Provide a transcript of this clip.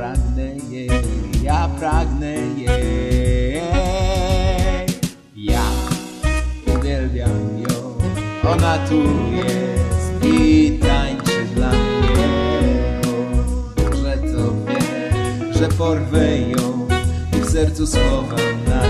pragnę jej, ja pragnę jej. Ja uwielbiam ją, ona tu jest i tańczy dla mnie. Dobrze to wie, że porwę ją i w sercu schowam na